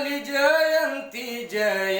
काली जयंती जयंती